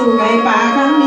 祝你八方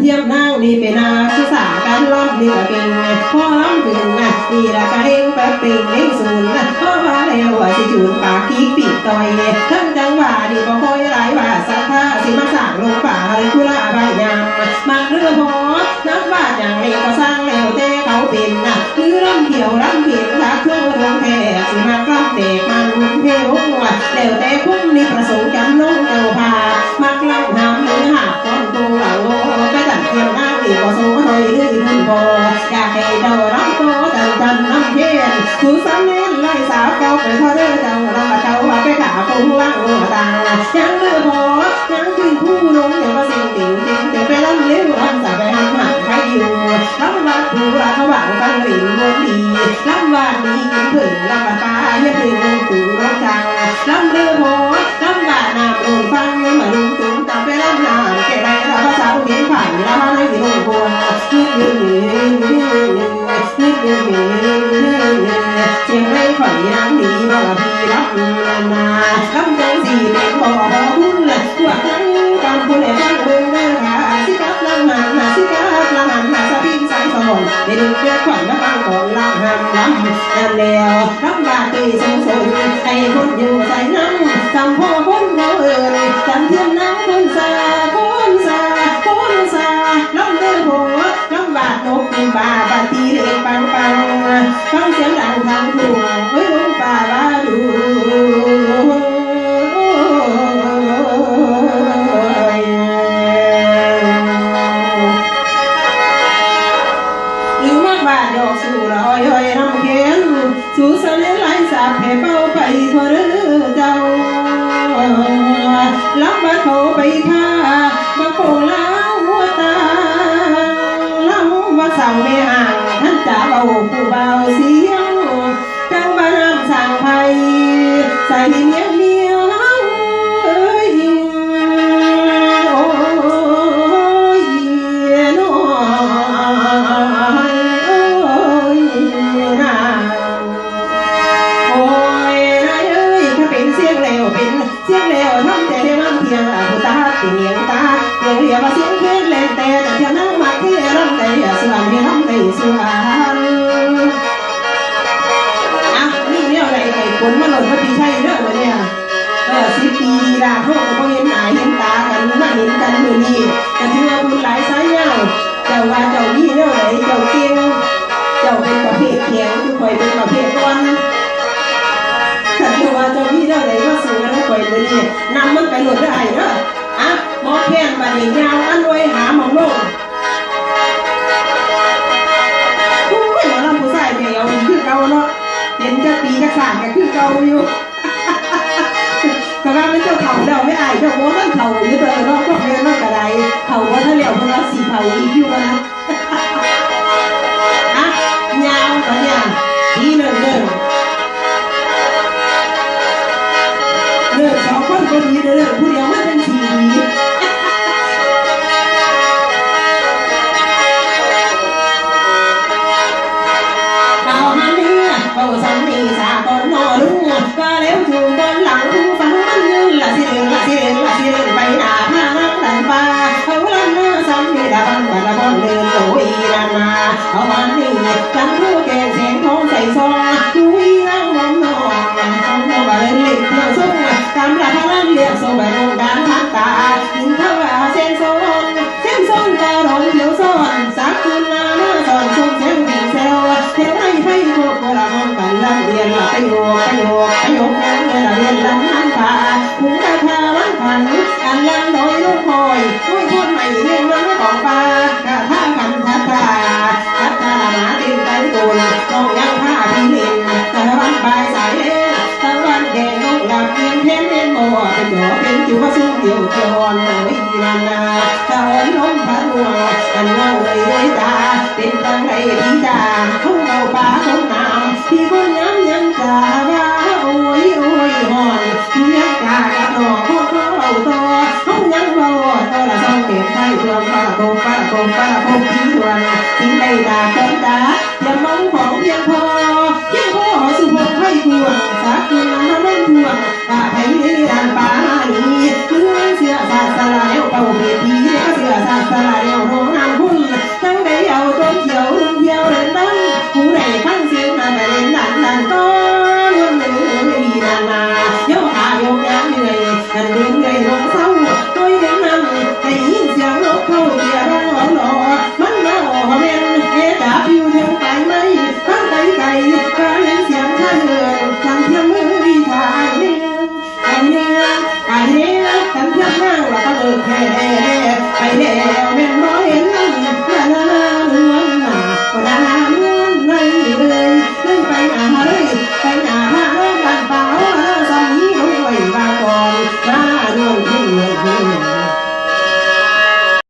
เทียมนางนี่เป็นนาสุสาการล้ำนี่ก็เก่งพ่อล้ำถึงนะนี่ละก็เฮงแป๊บเป่งเฮงศูนย์นะพ่อว่าแล้วว่าสิจูนปากขี้ปีกต่อยทั้งจังหวะนี่ก็คอยหลายว่าสัทธาสิมาสั่งลงป่าเลยคุลาใบยามมาเรื่องพอนักว่าอย่างนี้ก็สร้างแล้วแต่เขาเป็นนะคือรำเขียวรำเขียวทักเครื่องรองแท้สิมากล้ำเตกมันเพลวแล้วแต่คุ้มนี่ประสงค์ พ่ออยากให้เจ้ารับโตจันจันน้ำเทียนคือสามเน้นไล่สาวเก่าไปพอเด้อเจ้าเราเจ้าว่าไปขาปูว่างหัวตายังเลือพอำจังสีเป็นบ่อหุ้นพวกนั้นการคุณไอ้บ้านเบิ่งเด้อค่ะสิกับล้ำหันสิกับล้ำหันมาสะพิงสังสมนเป็นเพื่อขวัญมาฟังก่อนล้ำหันล้ำนั่นแล้วล้ำบาตีสงสง มากบาดดอกสู่ละอ้อยอ้อยน้ำเข็นสู่เสลียสาบให้เป้าไปทั่วเรือเจ้าลับบาเขาไปค่าบาโคงแล้วหัวตาเล่าว่าสั่งไม่ห่างท่านจะเบาผู้เบา เสียงแล้วทำแต่ได้มันเพียงผู้ตาตีเนียงตาเรียงเรียกว่าเสียงเพลงเล่นแต่แต่เที่ยวนั่งมาที่รำแต่เสวนที่รำแต่สวนอะนี่เนี่ยอะไรไอ้ฝนมาหล่นพอดีใช่เรื่องวะเนี่ยเออสิบปีละพวกก็เห็นหน้าเห็นตากันมาเห็นกันมือนี้ก็ถือว่าบุญหลายสายยาเจ้าว่าเจ้านี่เนี่ยไหนเจ้าเก่งเจ้าเป็นประเภทเขียงคือข่อยเป็นประเภท ข่อยมือนี่นำมันไปหลุดได้เด้ออะมอแพนบัดนี้ยาวอันไว้หาหมองโลงโอ้ยหมอลำผู้ชายแมวคือเก่าเนาะเห็นจะปีจะขาดก็คือเก่าอยู่ก็ว่ามันเจ้าเขาเดาไม่อายเจ้าโม้มันเขาอยู่เตอเนาะพวกเรียนนอกกระไดเขาว่าถ้าเหลียวพวกเราสีเขาอีกอยู่นะ ระห้องกันนักเรียนมาไปโยกไปโยกไปโยกยังเวเรียนลำน้ำผ่าหุงกระทาวันขันกันลำโยลูกหอยช่วยพูดใม่เรียนมันของปลากระทากันทับปลาทับตาหมาตีนไตตุนต้องยังผ้าพิเห็นสาวันปลาสายเวันแดงลูกหลับเพียงเพียงเพียงโมเป็นหยอเป็นจิ๋วซึ่เดี่ยวเกี่ยวอ่อนหน่อยนานนาสาวน้องพระรัวกันว่า พวกป้าพวกป้าพวกป้าพวกทิ้งวันที่ได้ตาต้นตาอย่ามองของเพียงพอเพียงพอสุพงให้พวรักคืนมาำเล่นพวงป้าไผ่เรียนป้า